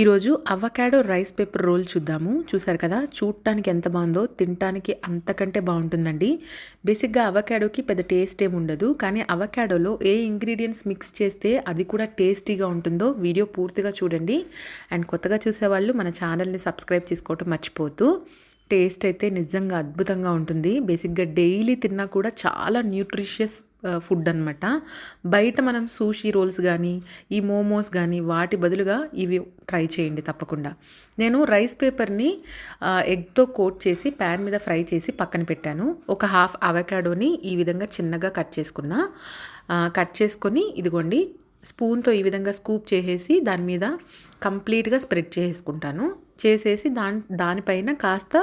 ఈరోజు avocado rice paper roll చూద్దాము. చూసారు కదా చూడటానికి ఎంత బాగుందో తినటానికి అంతకంటే బాగుంటుందండి. బేసిక్గా అవకాడోకి పెద్ద టేస్ట్ ఏమి ఉండదు కానీ అవకాడోలో ఏ ఇంగ్రీడియంట్స్ మిక్స్ చేస్తే అది కూడా టేస్టీగా ఉంటుందో వీడియో పూర్తిగా చూడండి. అండ్ కొత్తగా చూసేవాళ్ళు మన ఛానల్ని సబ్స్క్రైబ్ చేసుకోవటం మర్చిపోతూ టేస్ట్ అయితే నిజంగా అద్భుతంగా ఉంటుంది. బేసిక్గా డైలీ తిన్నా కూడా చాలా న్యూట్రిషియస్ ఫుడ్ అనమాట బయట మనం సూషీ రోల్స్ కానీ ఈ మోమోస్ కానీ వాటి బదులుగా ఇవి ట్రై చేయండి తప్పకుండా. నేను రైస్ పేపర్ని ఎగ్తో కోట్ చేసి ప్యాన్ మీద ఫ్రై చేసి పక్కన పెట్టాను. ఒక హాఫ్ అవకాడోని ఈ విధంగా చిన్నగా కట్ చేసుకున్నా కట్ చేసుకొని ఇదిగోండి స్పూన్తో ఈ విధంగా స్కూప్ చేసేసి దాని మీద కంప్లీట్గా స్ప్రెడ్ చేసుకుంటాను చేసేసి దాని దానిపైన కాస్త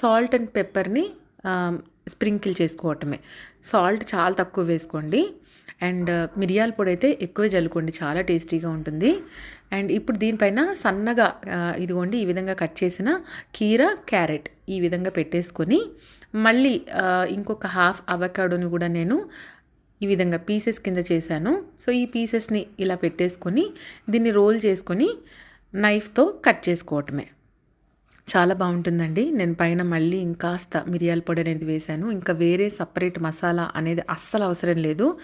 సాల్ట్ అండ్ పెప్పర్ని స్ప్రింకిల్ చేసుకోవటమే. సాల్ట్ చాలా తక్కువ వేసుకోండి. అండ్ మిరియాల పొడి అయితే ఎక్కువ జల్లుకోండి. చాలా టేస్టీగా ఉంటుంది. అండ్ ఇప్పుడు దీనిపైన సన్నగా ఇదిగోండి ఈ విధంగా కట్ చేసిన కీర క్యారెట్ ఈ విధంగా పెట్టేసుకొని మళ్ళీ ఇంకొక హాఫ్ అవకాడోని కూడా నేను ఈ విధంగా పీసెస్ కింద చేశాను. సో ఈ పీసెస్ని ఇలా పెట్టేసుకొని దీన్ని రోల్ చేసుకొని నైఫ్తో కట్ చేసుకోవటమే. చాలా బాగుంటుందండి. నేను పైన మళ్ళీ ఇంకాస్త మిరియాల పొడి అనేది వేశాను. ఇంకా వేరే సపరేట్ మసాలా అనేది అస్సలు అవసరం లేదు.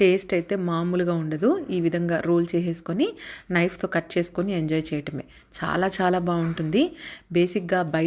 టేస్ట్ అయితే మామూలుగా ఉండదు. ఈ విధంగా రోల్ చేసేసుకొని నైఫ్తో కట్ చేసుకొని ఎంజాయ్ చేయటమే. చాలా చాలా బాగుంటుంది. బేసిక్గా బయట